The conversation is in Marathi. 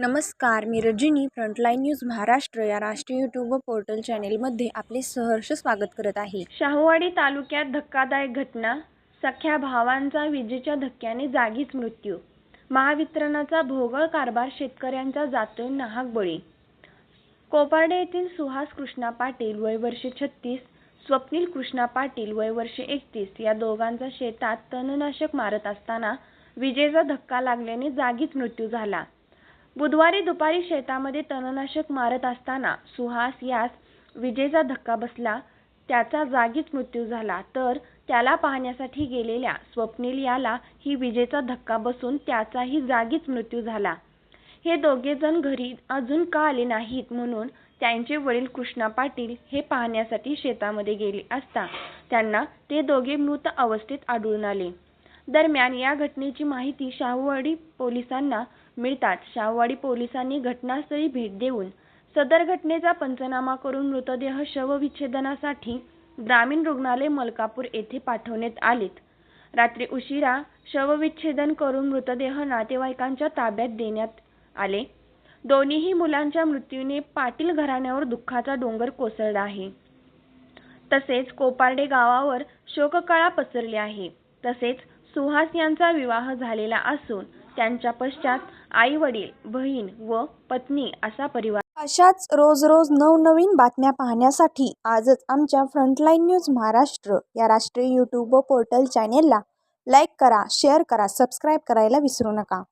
नमस्कार मी रजनी फ्रंटलाईन न्यूज महाराष्ट्र या राष्ट्रीय यूट्यूब व पोर्टल चॅनेलमध्ये आपले सहर्ष स्वागत करत आहे. शाहूवाडी तालुक्यात धक्कादायक घटना सख्या भावांचा विजेच्या धक्क्याने जागीच मृत्यू. महावितरणाचा भोगळ कारभार शेतकऱ्यांचा जातोय नाहक बळी कोपार्डे येथील सुहास कृष्णा पाटील वय वर्षे छत्तीस स्वप्नील कृष्णा पाटील वय वर्षे एकतीस या दोघांचा शेतात तणनाशक मारत असताना विजेचा धक्का लागल्याने जागीच मृत्यू झाला. बुधवारी दुपारी शेतामध्ये तणनाशक मारत असताना सुहास यास विजेचा धक्का बसला. त्याचा जागीच मृत्यू झाला. तर त्याला पाहण्यासाठी गेलेल्या स्वप्नील याला ही विजेचा धक्का बसून त्याचाही जागीच मृत्यू झाला. हे दोघे जण घरी अजून का आले नाहीत म्हणून त्यांचे वडील कृष्णा पाटील हे पाहण्यासाठी शेतामध्ये गेले असता त्यांना ते दोघे मृत अवस्थेत आढळून आले. दरम्यान या घटनेची माहिती शाहूवाडी पोलिसांना मिळताच शाहूवाडी पोलिसांनी घटनास्थळी भेट देऊन सदर घटनेचा पंचनामा करून मृतदेह शवविच्छेदनासाठी ग्रामीण रुग्णालय मलकापूर येथे पाठवण्यात आलेत. रात्री उशिरा शवविच्छेदन करून मृतदेह नातेवाईकांच्या ताब्यात देण्यात आले. दोन्हीही मुलांच्या मृत्यूने पाटील घराण्यावर दुःखाचा डोंगर कोसळला आहे. तसेच कोपार्डे गावावर शोककळा पसरली आहे. तसेच सुहास यांचा विवाह झालेला असून त्यांच्या पश्चात आई वडील बहीण व पत्नी असा परिवार अशाच रोज रोज नवनवीन बातम्या पाहण्यासाठी आजच आमच्या फ्रंटलाईन न्यूज महाराष्ट्र या राष्ट्रीय यूट्यूब व पोर्टल चॅनेलला लाईक करा शेअर करा सबस्क्राईब करायला विसरू नका.